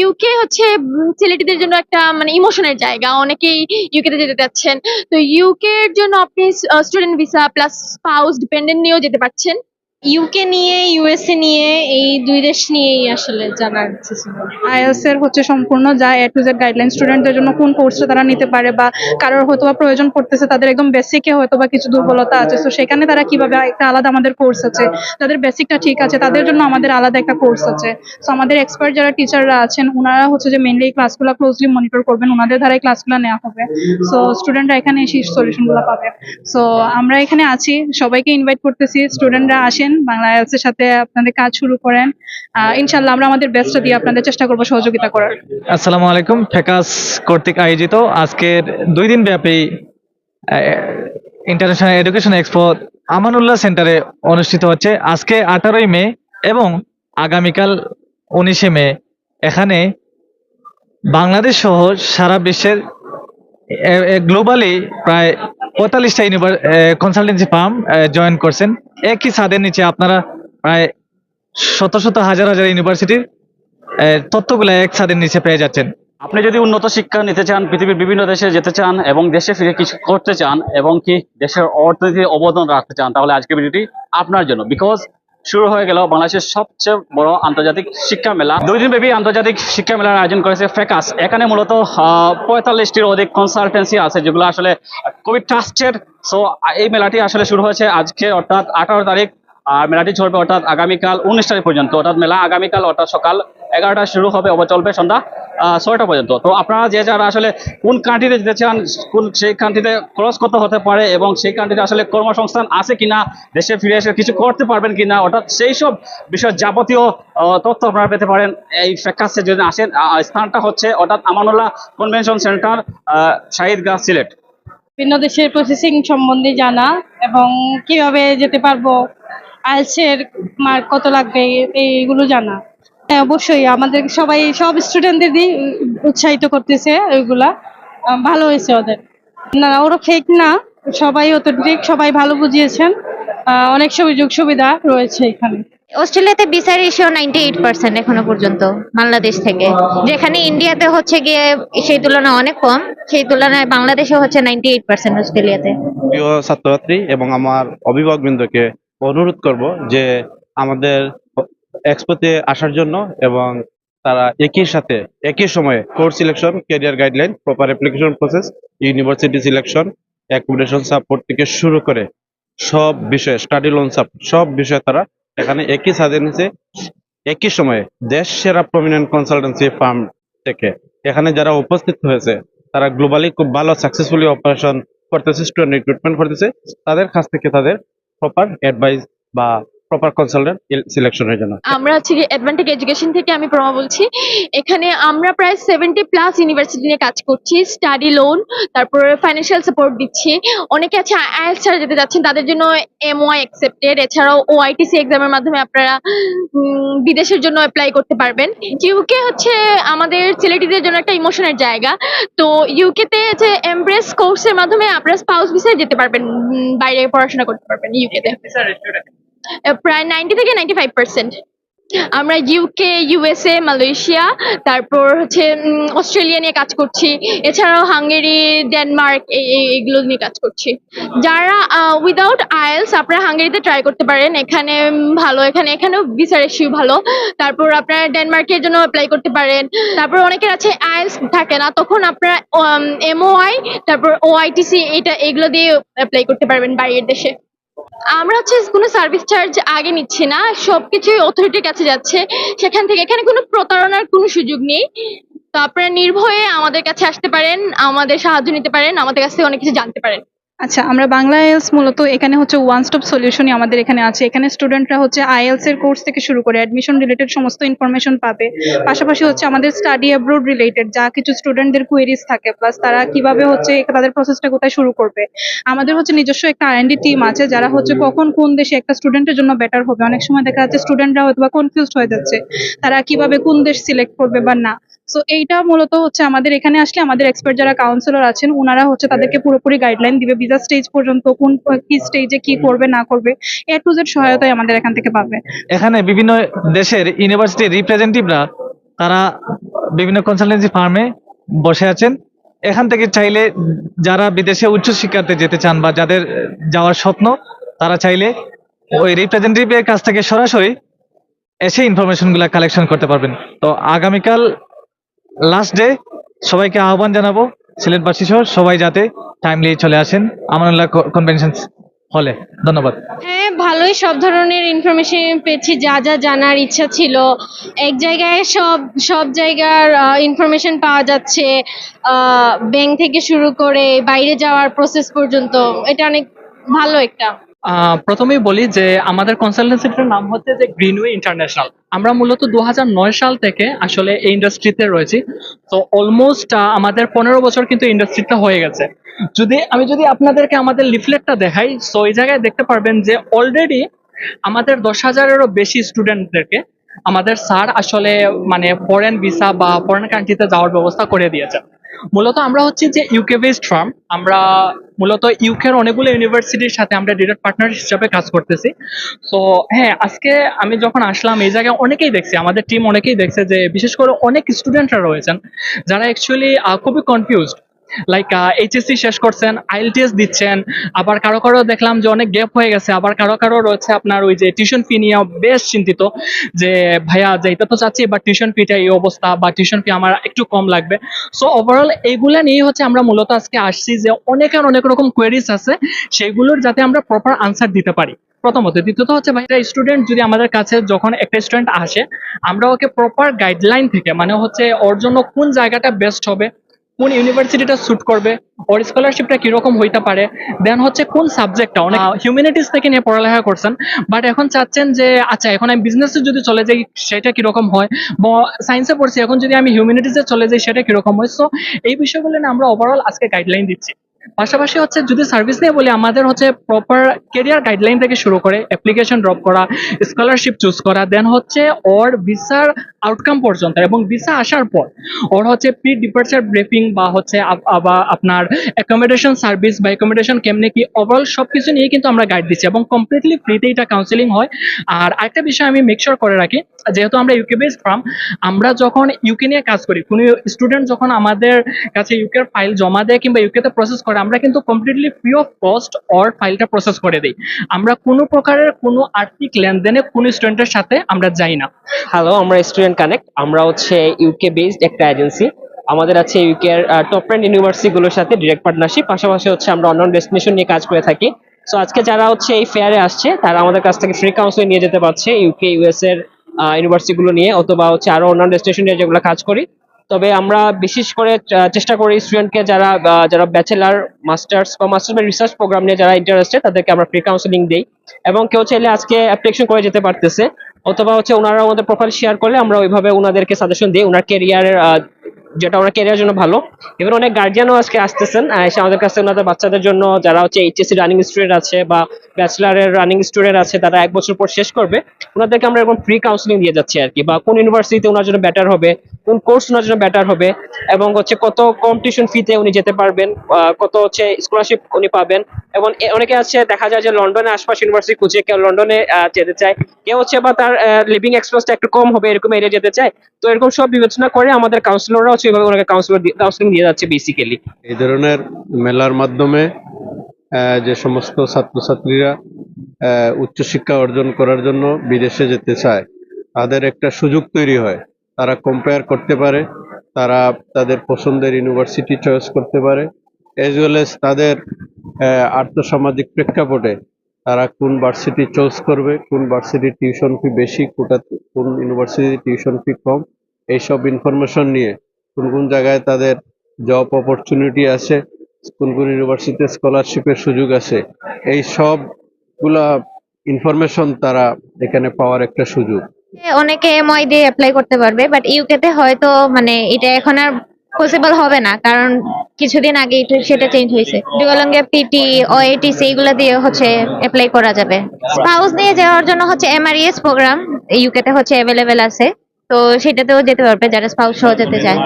UK হচ্ছে ছেলেটিদের জন্য একটা মানে ইমোশনের জায়গা। অনেকেই ইউকে তে যেতে চাচ্ছেন। তো ইউকে এর জন্য আপনি student visa plus spouse dependent নিয়েও যেতে পারছেন। ইউকে নিয়ে ইউএসএ নিয়ে, এই দুই দেশ নিয়েই আসলে জানার ইচ্ছে ছিল আইএলস এর হচ্ছে সম্পূর্ণ যা এ টু জেড গাইডলাইন স্টুডেন্টদের জন্য কোন কোর্সটা তারা নিতে পারে বা কারোর হয়তো বা প্রয়োজন পড়তেছে, তাদের একদম বেসিকে হয়তো বা কিছু দুর্বলতা আছে। তো সেখানে তারা কীভাবে একটা আলাদা আমাদের কোর্স আছে যাদের বেসিকটা ঠিক আছে, তাদের জন্য আমাদের আলাদা একটা কোর্স আছে। তো আমাদের এক্সপার্ট যারা টিচাররা আছেন ওনারা হচ্ছে যে মেনলি ক্লাসগুলো ক্লোজলি মনিটর করবেন ওনাদের দ্বারা এই ক্লাসগুলো নেওয়া হবে। সো স্টুডেন্টরা এখানে এসে সলিউশনগুলো পাবে। সো আমরা এখানে আছি, সবাইকে ইনভাইট করতেছি স্টুডেন্টরা আসেন বাংলা এর সাথে আপনাদের কাজ শুরু করেন। ইনশাল্লাহ আমরা আমাদের বেস্টটা দিয়ে আপনাদের চেষ্টা করব সহযোগিতা করার। আসসালামু আলাইকুম ফেকাস কর্তৃক আয়োজিত আজকের দুই দিন ব্যাপী ইন্টারন্যাশনাল এডুকেশন এক্সপো আমানুল্লাহ সেন্টারে অনুষ্ঠিত হচ্ছে। আজকে আঠারোই মে এবং আগামীকাল উনিশে মে। এখানে বাংলাদেশ সহ সারা বিশ্বের গ্লোবালি প্রায় পঁয়তাল্লিশটা কনসালটেন্সি ফার্ম জয়েন করছেন। একই ছাদের নিচে আপনারা প্রায় শত শত হাজার হাজার ইউনিভার্সিটির তথ্যগুলো এক ছাদের নিচে পেয়ে যাচ্ছেন। আপনি যদি উন্নত শিক্ষা নিতে চান, পৃথিবীর বিভিন্ন দেশে যেতে চান এবং দেশে ফিরে কিছু করতে চান এবং কি দেশের অর্থনীতির অবদান রাখতে চান, তাহলে আজকের ভিডিওটি আপনার জন্য। বিকজ শুরু হয়ে গেল বাংলাদেশের সবচেয়ে বড় আন্তর্জাতিক শিক্ষা মেলা। দুই দিন ব্যাপী আন্তর্জাতিক শিক্ষা মেলার আয়োজন করেছে ফেকাস এখানে মূলত পঁয়তাল্লিশটির অধিক কনসালটেন্সি আছে, যেগুলো আসলে কোভিড ট্রাস্টের সো এই মেলাটি আসলে শুরু হয়েছে আজকে, অর্থাৎ আঠারো তারিখ। আর মেলাটি চলবে অর্থাৎ আগামীকাল উনিশ তারিখ পর্যন্ত। অর্থাৎ মেলা আগামীকাল, অর্থাৎ সকাল এগারোটা শুরু হবে, অব চলবে সন্ধ্যা ছয়টা পর্যন্ত। তো আপনারা যে যারা আসলে কোন কান্ট্রিতে যেতে চান, কোন সেই কান্ট্রিতে ক্রস কত হতে পারে এবং সেই কান্ট্রিতে আসলে কর্মসংস্থান আছে কিনা, দেশে ফিরে এসে কিছু করতে পারবেন কিনা, অর্থাৎ সেই সব বিষয় যাবতীয় তথ্য আপনারা পেতে পারেন। এই ফেকাসে যদি আসেন। স্থানটা হচ্ছে অর্থাৎ আমানুল্লাহ কনভেনশন সেন্টার শাহিদ গাছ সিলেট। বিভিন্ন দেশের প্রসেসিং সম্বন্ধে জানা এবং কীভাবে যেতে পারব আইএলসের মার্ক কত লাগবে, এইগুলো জানা। হ্যাঁ অবশ্যই আমাদের সবাই, সব স্টুডেন্টদেরই উৎসাহিত করতেছে ওইগুলা। ভালো হয়েছে ওদের। না ওরা ফেক না, সবাই অতটুক সবাই ভালো বুঝিয়েছেন। অনেক সুযোগ সুবিধা রয়েছে এখানে। অস্ট্রেলিয়াতে visa ratio ninety eight percent এখনও পর্যন্ত বাংলাদেশ থেকে। যেখানে ইন্ডিয়াতে হচ্ছে গিয়ে সেই তুলনায় অনেক কম, সেই তুলনায় বাংলাদেশে হচ্ছে নাইনটি এইট পার্সেন্ট অস্ট্রেলিয়াতে। প্রিয় ছাত্রছাত্রী এবং আমার অভিভাবকবৃন্দকে অনুরোধ করব যে আমাদের এক্সপোতে আসার জন্য এবং তারা একই সাথে, একই সময়ে course selection career guideline proper application process university selection accommodation support থেকে শুরু করে সব বিষয়ে স্টাডি লোন সাপোর্ট সব বিষয়ে তারা এখানে একই ছাদের নিচে, একই সময়ে দেশ সেরা প্রমিনেন্ট কনসালটেন্সি ফার্ম থেকে। এখানে যারা উপস্থিত হয়েছে, তারা গ্লোবালি খুব ভালো সাকসেসফুলি অপারেশন করতেছে স্টুডেন্ট রিক্রুটমেন্ট করতেছে। তাদের কাছ থেকে তাদের প্রপার অ্যাডভাইস বা প্রপার কনসালটেন্ট সিলেকশনের জন্য। আমরা হচ্ছে অ্যাডভান্টেজ এডুকেশন থেকে আমি প্রমা বলছি। এখানে আমরা প্রায় সেভেন্টি প্লাস ইউনিভার্সিটি নিয়ে কাজ করছি স্টাডি লোন তারপর ফাইন্যান্সিয়াল সাপোর্ট দিচ্ছি। অনেকে আছে আইএলস ছাড়া যেতে যাচ্ছেন তাদের জন্য এমওয়াই অ্যাকসেপ্টেড এছাড়াও ওআইটিসি এক্সামের মাধ্যমে আপনারা বিদেশের জন্য অ্যাপ্লাই করতে পারবেন। ইউকে হচ্ছে আমাদের ছেলেটিদের জন্য একটা ইমোশনের জায়গা। তো ইউকেতে যে এমব্রেস কোর্সের মাধ্যমে আপনারা স্পাউস ভিসায় যেতে পারবেন বাইরে পড়াশোনা করতে পারবেন ইউকেতে প্রায় নাইনটি থেকে নাইনটি ফাইভ পার্সেন্ট আমরা ইউকে ইউএসএ মালয়েশিয়া তারপর হচ্ছে অস্ট্রেলিয়া নিয়ে কাজ করছি। এছাড়াও হাঙ্গেরি ডেনমার্ক এই এই- এইগুলো নিয়ে কাজ করছি। যারা উইদাউট আইএলস আপনারা হাঙ্গেরিতে ট্রাই করতে পারেন। এখানে ভালো। এখানে, এখানেও ভিসা রেশিও ভালো। তারপর আপনারা ডেনমার্কের জন্য অ্যাপ্লাই করতে পারেন। তারপর অনেকের আছে আয়েলস থাকে না। তখন আপনারা এমওআই তারপর ওআইটিসি এটা, এগুলো দিয়ে অ্যাপ্লাই করতে পারবেন বাইরের দেশে। আমরা হচ্ছে কোনো সার্ভিস চার্জ আগে নিচ্ছি না, সবকিছুই অথরিটির কাছে যাচ্ছে। সেখান থেকে এখানে কোনো প্রতারণার কোনো সুযোগ নেই। তো আপনারা নির্ভয়ে আমাদের কাছে আসতে পারেন, আমাদের সাহায্য নিতে পারেন, আমাদের কাছ থেকে অনেক কিছু জানতে পারেন। আচ্ছা আমরা বাংলা আইএলস মূলত এখানে হচ্ছে ওয়ান স্টপ সলিউশনই আমাদের এখানে আছে। এখানে স্টুডেন্টরা হচ্ছে আইএলস এর কোর্স থেকে শুরু করে অ্যাডমিশন রিলেটেড সমস্ত ইনফরমেশন পাবে। পাশাপাশি হচ্ছে আমাদের স্টাডি অ্যাব্রোড রিলেটেড যা কিছু স্টুডেন্টদের কোয়েরিজ থাকে প্লাস তারা কীভাবে হচ্ছে তাদের প্রসেসটা কোথায় শুরু করবে। আমাদের হচ্ছে নিজস্ব একটা আইএনডি টিম আছে, যারা হচ্ছে কখন কোন দেশে একটা স্টুডেন্টের জন্য বেটার হবে। অনেক সময় দেখা যাচ্ছে স্টুডেন্টরা হয়তো বা কনফিউজড হয়ে যাচ্ছে, তারা কীভাবে কোন দেশ সিলেক্ট করবে বা না। সো এইটা মূলত হচ্ছে আমাদের এখানে আসলে আমাদের এক্সপার্ট যারা কাউন্সিলর আছেন ওনারা হচ্ছে তাদেরকে পুরোপুরি গাইডলাইন দিবে ভিসা স্টেজ পর্যন্ত কোন কি স্টেজে কি করবে না করবে এ টু জেড সহায়তাই আমাদের এখান থেকে পাবে। এখানে বিভিন্ন দেশের ইউনিভার্সিটির রিপ্রেজেন্টেটিভরা তারা বিভিন্ন কনসালটেন্সি ফার্মে বসে আছেন। এখান থেকে চাইলে যারা বিদেশে উচ্চ শিক্ষার্থে যেতে চান বা যাদের যাওয়ার স্বপ্ন তারা চাইলে ওই রিপ্রেজেন্টেটিভের কাছ থেকে সরাসরি এসে ইনফরমেশনগুলো কালেকশন করতে পারবেন। তো আগামীকাল লাস্ট ডে সবাইকে আহ্বান জানাব সিলেটবাসী সহ সবাই যাতে টাইমলি চলে আসেন, আমানুল্লাহ কনভেনশন হলে ধন্যবাদ। হ্যাঁ ভালোই সব ধরনের ইনফরমেশন পেয়েছি, যা যা জানার ইচ্ছা ছিল। এক জায়গায় সব সব জায়গার ইনফরমেশন পাওয়া যাচ্ছে ব্যাংক থেকে শুরু করে বাইরে যাওয়ার প্রসেস পর্যন্ত। এটা অনেক ভালো একটা প্রথমেই বলি যে আমাদের কনসালটেন্সিটার নাম হচ্ছে যে গ্রিনওয়ে ইন্টারন্যাশনাল আমরা মূলত দু হাজার নয় সাল থেকে আসলে এই ইন্ডাস্ট্রিতে রয়েছি। তো অলমোস্ট আমাদের পনেরো বছর কিন্তু ইন্ডাস্ট্রিটা হয়ে গেছে। যদি, আমি যদি আপনাদেরকে আমাদের লিফলেটটা দেখাই সো এই জায়গায় দেখতে পারবেন যে অলরেডি আমাদের দশ হাজারেরও বেশি স্টুডেন্টদেরকে আমাদের স্যার আসলে মানে ফরেন ভিসা বা ফরেন কান্ট্রিতে যাওয়ার ব্যবস্থা করে দিয়েছে। মূলত আমরা হচ্ছে যে ইউকে বেসড ফার্ম আমরা মূলত ইউকের অনেকগুলো ইউনিভার্সিটির সাথে আমরা ডিরেক্ট পার্টনার হিসাবে কাজ করতেছি। তো হ্যাঁ আজকে আমি যখন আসলাম, এই জায়গায় অনেকেই দেখছি, আমাদের টিম অনেকেই দেখছে যে বিশেষ করে অনেক স্টুডেন্টরা রয়েছেন, যারা অ্যাকচুয়ালি খুবই কনফিউজড লাইক এইচএসসি শেষ করছেন আইএলটিএস দিচ্ছেন, আবার কারও কারও দেখলাম যে অনেক গ্যাপ হয়ে গেছে, আবার কারও কারও রয়েছে আপনার ওই যে টিউশন ফি নিয়ে বেশ চিন্তিত যে, ভাইয়া যাইতে তো চাচ্ছি বা টিউশন ফিটা এই অবস্থা, বা টিউশন ফি আমার একটু কম লাগবে। সো ওভারঅল এইগুলা নিয়ে হচ্ছে আমরা মূলত আজকে আসছি যে অনেকের অনেক রকম কোয়েরিজ আছে, সেগুলোর যাতে আমরা প্রপার আনসার দিতে পারি। প্রথমত, দ্বিতীয়ত হচ্ছে ভাই স্টুডেন্ট যদি আমাদের কাছে যখন একটা স্টুডেন্ট আসে, আমরা ওকে প্রপার গাইডলাইন থেকে মানে হচ্ছে ওর জন্য কোন জায়গাটা বেস্ট হবে কোন ইউনিভার্সিটিটা স্যুট করবে ওর স্কলারশিপটা কীরকম হইতে পারে দেন হচ্ছে কোন সাবজেক্টটা অনেক হিউম্যানিটিস থেকে নিয়ে পড়ালেখা করছেন বাট এখন চাচ্ছেন যে আচ্ছা এখন আমি বিজনেসে যদি চলে যাই সেটা কীরকম হয়? বা সায়েন্সে পড়ছি এখন যদি আমি হিউম্যানিটিসে চলে যাই সেটা কীরকম হয়? সো এই বিষয়গুলো নিয়ে আমরা ওভারঅল আজকে গাইডলাইন দিচ্ছি। পাশাপাশি হচ্ছে যদি সার্ভিস নিয়ে বলি আমাদের হচ্ছে প্রপার কেরিয়ার গাইডলাইন থেকে শুরু করে অ্যাপ্লিকেশন ড্রপ করা স্কলারশিপ চুজ করা দেন হচ্ছে ওর ভিসার আউটকাম পর্যন্ত এবং ভিসা আসার পর ওর হচ্ছে প্রি ডিপার্চার ব্রিফিং বা হচ্ছে আবার আপনার অ্যাকোমোডেশন সার্ভিস বা অ্যাকোমোডেশন কেমনে কি ওভারঅল সব কিছু নিয়ে কিন্তু আমরা গাইড দিচ্ছি এবং কমপ্লিটলি ফ্রিতে এটা কাউন্সিলিং হয়। আর আরেকটা বিষয় আমি মেক শিওর করে রাখি, যেহেতু আমরা ইউকে বেসড ফার্ম আমরা যখন ইউকে নিয়ে কাজ করি, কোনো স্টুডেন্ট যখন আমাদের কাছে ইউকের ফাইল জমা দেয় কিংবা ইউকেতে প্রসেস করে, আমরা কিন্তু completely free of cost or ফাইলটা প্রসেস করে দিই। আমরা কোনো প্রকারের কোনো আর্থিক লেনদেনে কোনো স্টুডেন্টের সাথে আমরা যাই না। হ্যালো আমরা স্টুডেন্ট কানেক্ট আমরা হচ্ছে ইউকে বেসড একটা এজেন্সি আমাদের আছে ইউকে এর টপ রেন্ট ইউনিভার্সিটি গুলোর সাথে ডিরেক্ট পার্টনারশিপ পাশাপাশি হচ্ছে আমরা অন্য ডেস্টিনেশন নিয়ে কাজ করে থাকি। সো আজকে যারা হচ্ছে এই ফেয়ারে আসছে, তারা আমাদের কাছ থেকে ফ্রি কাউন্সিলিং নিয়ে যেতে পারছে ইউকে ইউএস এর ইউনিভার্সিটি গুলো নিয়ে, অথবা হচ্ছে আরও অন্যান্য ডেস্টিনেশন নিয়ে যেগুলো কাজ করি। তবে আমরা বিশেষ করে চেষ্টা করি স্টুডেন্টকে যারা যারা ব্যাচেলার মাস্টার্স বা মাস্টার্স বা রিসার্চ প্রোগ্রাম নিয়ে যারা ইন্টারেস্টেড তাদেরকে আমরা ফ্রি কাউন্সিলিং দিই। এবং কেউ চাইলে আজকে অ্যাপ্লিকেশন করে যেতে পারতেছে। অথবা হচ্ছে ওনারা আমাদের প্রোফাইল শেয়ার করলে আমরা ওইভাবে ওনাদেরকে সাজেশন দিই ওনার কেরিয়ারের যেটা ওনার কেরিয়ার জন্য ভালো। এবার অনেক গার্জিয়ানও আজকে আসতেছেন এসে আমাদের কাছে ওনাদের বাচ্চাদের জন্য যারা হচ্ছে এইচএসসি রানিং স্টুডেন্ট আছে বা ব্যাচেলারের রানিং স্টুডেন্ট আছে, তারা এক বছর পর শেষ করবে। ওনাদেরকে আমরা এরকম ফ্রি কাউন্সিলিং দিয়ে যাচ্ছি আর কি, বা কোন ইউনিভার্সিটিতে ওনার জন্য বেটার হবে, কোন কোর্স ওনার জন্য বেটার হবে, এবং হচ্ছে কত কম্পিটিশন ফিতে উনি যেতে পারবেন কত হচ্ছে স্কলারশিপ উনি পাবেন, এবং অনেকে আছে, দেখা যায় যে লন্ডনে আশপাশ ইউনিভার্সিটি খুঁজে কেউ লন্ডনে যেতে চায়, কেউ হচ্ছে বা তার লিভিং এক্সপেন্সটা একটু কম হবে, এরকম এরিয়া যেতে চায়, তো এরকম সব বিবেচনা করে আমাদের কাউন্সিলররা ওইভাবে ওনাকে কাউন্সিলর কাউন্সিলিং দিয়ে যাচ্ছে বেসিক্যালি এই ধরনের মেলার মাধ্যমে যে সমস্ত ছাত্রছাত্রীরা উচ্চশিক্ষা অর্জন করার জন্য বিদেশে যেতে চায়, তাদের একটা সুযোগ তৈরি হয়। তারা কম্পেয়ার করতে পারে, তারা তাদের পছন্দের ইউনিভার্সিটি চয়েস করতে পারে এজ ওয়েল এস তাদের আর্থসামাজিক প্রেক্ষাপটে তারা কোন ভার্সিটি চয়েস করবে, কোন ভার্সিটির টিউশন ফি বেশি, কোটা কোন ইউনিভার্সিটির টিউশন ফি কম, এইসব ইনফরমেশন নিয়ে কোন কোন জায়গায় তাদের জব অপরচুনিটি আছে, কোন কোন ইউনিভার্সিটিতে স্কলারশিপের সুযোগ আছে, এই সবগুলা ইনফরমেশন তারা এখানে পাওয়ার একটা সুযোগ। অনেকে এমআই দিয়ে অ্যাপ্লাই করতে পারবে বাট ইউকে তে হয়তো মানে এটা এখন আর পসিবল হবে না, কারণ কিছুদিন আগে সেটা চেঞ্জ হয়েছে। ডুয়ালঙ্গে পিটি ওএটিসি এগুলো দিয়ে হচ্ছে অ্যাপ্লাই করা যাবে। স্পাউস নিয়ে যাওয়ার জন্য হচ্ছে এমআরইএস প্রোগ্রাম ইউকে তে হচ্ছে অ্যাভেলেবেল আছে, তো সেটাতেও যেতে পারবে যারা স্পাউস সহ যেতে চায়।